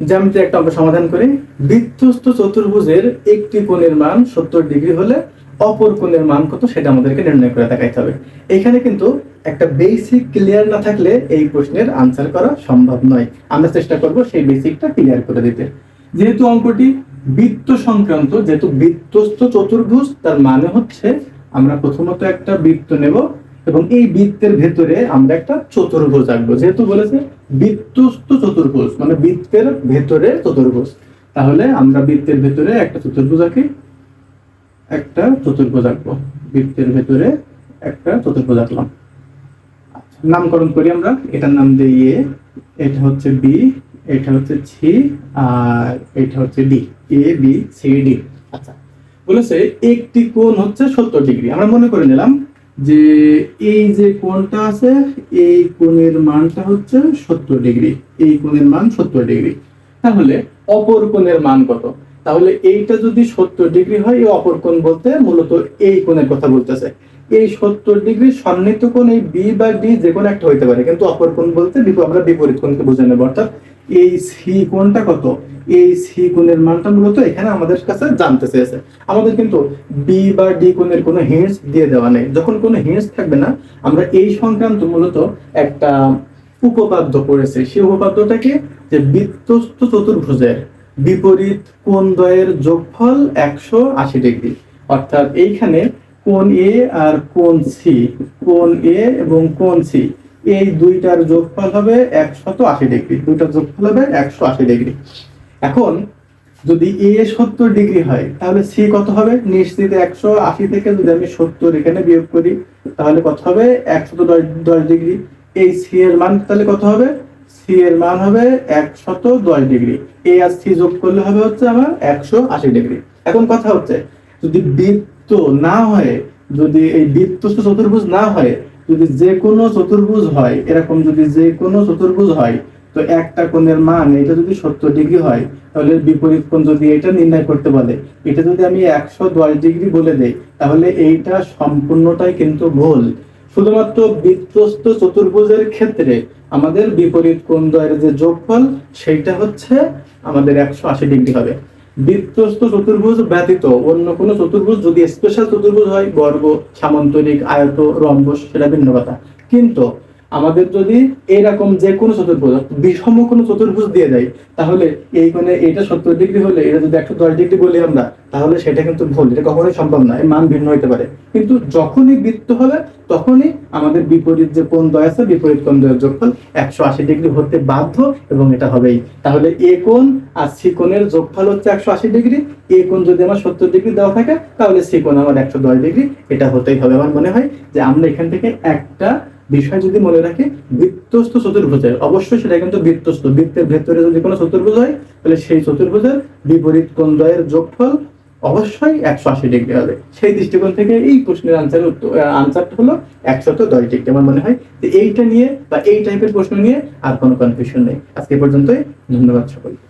জ্যামিতির একটা অঙ্ক সমাধান করি। বৃত্তস্থ চতুর্ভুজের একটি কোণের মান সত্তর ডিগ্রি হলে অপর কোণের মান কত সেটা আমাদেরকে নির্ণয় করে দেখাইতে হবে। এখানে কিন্তু একটা বেসিক ক্লিয়ার না থাকলে এই প্রশ্নের আনসার করা সম্ভব নয়। আমরা চেষ্টা করব সেই বেসিকটা ক্লিয়ার করে দিতে। যেহেতু অঙ্কটি বৃত্ত সংক্রান্ত, যেহেতু বৃত্তস্থ চতুর্ভুজ, তার মানে হচ্ছে আমরা প্রথমত একটা বৃত্ত নেব এবং এই বৃত্তের ভেতরে আমরা একটা চতুর্ভুজ আঁকবো। যেহেতু বলেছে বৃত্তস্থ চতুর্ভুজ মানে বৃত্তের ভেতরে চতুর্ভুজ। তাহলে আমরা বৃত্তের ভেতরে একটা চতুর্ভুজ আঁকি, একটা চতুর্ভুজ আঁকবো। বৃত্তের ভেতরে একটা চতুর্ভুজ আঁকলাম। নামকরণ করি আমরা। এটার নাম এ এটা হচ্ছে বি, এটা হচ্ছে সি আর এটা হচ্ছে D. A, B, C, D. আচ্ছা বলেছে একটি কোণ হচ্ছে সত্তর ডিগ্রি। আমরা মনে করে নিলাম যে এই যে কোণটা আছে, এই কোণের মানটা হচ্ছে সত্তর ডিগ্রি, এই কোণের মান সত্তর ডিগ্রি। তাহলে অপর কোণের মান কত? তাহলে এইটা যদি সত্তর ডিগ্রি হয়, এই অপর কোণ বলতে মূলত এই কোণের কথা বলতেছে। এই সত্তর ডিগ্রি সন্নিহিত কোণ, এই বি বা ডি যে কোনো একটা হইতে পারে, কিন্তু অপর কোণ বলতে আমরা বিপরীত কোণকে বুঝে নেব। অর্থাৎ এই সি কোণটা কত? এই সি কোণের মানটা মূলত এখানে আমাদের কাছে জানতে চেয়েছে। আমাদের কিন্তু বি বা ডি কোণের কোনো হিন্টস দিয়ে দেওয়া নেই। যখন কোনো হিন্টস থাকবে না, আমরা এই সংক্রান্ত মূলত একটা উপপাদ্য পড়েছি। সেই উপপাদ্যটাকে যে বৃত্তস্থ চতুর্ভুজের বিপরীত কোন দ্বয়ের যোগফল একশো আশি ডিগ্রি? অর্থাৎ এইখানে কোন এ আর কোন সি কোন এ এবং কোন সি এই দুইটার যোগফল হবে একশত আশি ডিগ্রি। দুইটার যোগফল হবে একশো আশি ডিগ্রি। এখন যদি এ সত্তর ডিগ্রি হয়, তাহলে সি কত হবে? নিশ্চিত একশো আশি থেকে যদি আমি সত্তর এখানে বিয়োগ করি, তাহলে কত হবে? একশত দশ ডিগ্রি। এই সি এর মান তাহলে কত হবে? সি এর মান হবে একশত দশ ডিগ্রি। এ আর সি যোগ করলে হবে হচ্ছে আমার একশো আশি ডিগ্রি। এখন কথা হচ্ছে, যদি বৃত্ত না হয়, যদি এই বৃত্তস্থ চতুর্ভুজ না হয়, যদি যে কোনো চতুর্ভুজ হয়, এরকম যদি যে কোনো চতুর্ভুজ হয়, তো একটা কোণের মান এটা যদি সত্তর ডিগ্রি হয়, তাহলে বিপরীত কোণ যদি এটা নির্ণয় করতে বলে, এটা যদি আমি একশো দশ ডিগ্রি বলে দেই, তাহলে এইটা সম্পূর্ণটাই কিন্তু ভুল। শুধুমাত্র বৃত্তস্থ চতুর্ভুজের ক্ষেত্রে আমাদের বিপরীত কোণ যে যোগফল, সেইটা হচ্ছে আমাদের একশো আশি ডিগ্রি হবে। বৃত্তস্থ চতুর্ভুজ ব্যতীত অন্য কোনো চতুর্ভুজ যদি স্পেশাল চতুর্ভুজ হয়, বর্গ, সামন্তরিক, আয়ত, রম্বস, সেটা ভিন্ন কথা। কিন্তু আমাদের যদি এরকম যে কোনো চতুর্ভুজ, বিষম কোনো চতুর্ভুজ দিয়ে দেয়, তাহলে এই কোণে এটা সত্তর ডিগ্রি হলে, এটা যদি একশো দশ ডিগ্রি বলি আমরা, তাহলে সেটা কিন্তু ভুল, এটা কখনোই সম্ভব না মান ভিন্ন হতে পারে। কিন্তু যখনই বৃত্ত হবে, তখনই আমাদের বিপরীত যে কোণ দ্বয় আছে, বিপরীত কোণ দয়ের যোগফল একশো আশি ডিগ্রি হতে বাধ্য এবং এটা হবেই। তাহলে এ কোণ আর সি কোণের যোগফল হচ্ছে একশো আশি ডিগ্রি, এ কোণ যদি আমার সত্তর ডিগ্রি দেওয়া থাকে, তাহলে সি কোণ আমার একশো দশ ডিগ্রি, এটা হতেই হবে। আমার মনে হয় যে আমরা এখান থেকে একটা বিষয় যদি মনে রাখি বৃত্তস্থ চতুর্ভুজের, অবশ্যই সেটা কিন্তু বৃত্তস্থ বৃত্তের ভেতরে যদি কোনো চতুর্ভুজ হয়, তাহলে সেই চতুর্ভুজের বিপরীত কোণ দ্বয়ের যোগফল অবশ্যই একশো আশি ডিগ্রি হবে। সেই দৃষ্টিকোণ থেকে এই প্রশ্নের আনসার আনসারটা হলো একশত দশ ডিগ্রি। আমার মনে হয় যে এইটা নিয়ে বা এই টাইপের প্রশ্ন নিয়ে আর কোনো কনফিউশন নেই। আজকে পর্যন্তই, ধন্যবাদ সকলকে।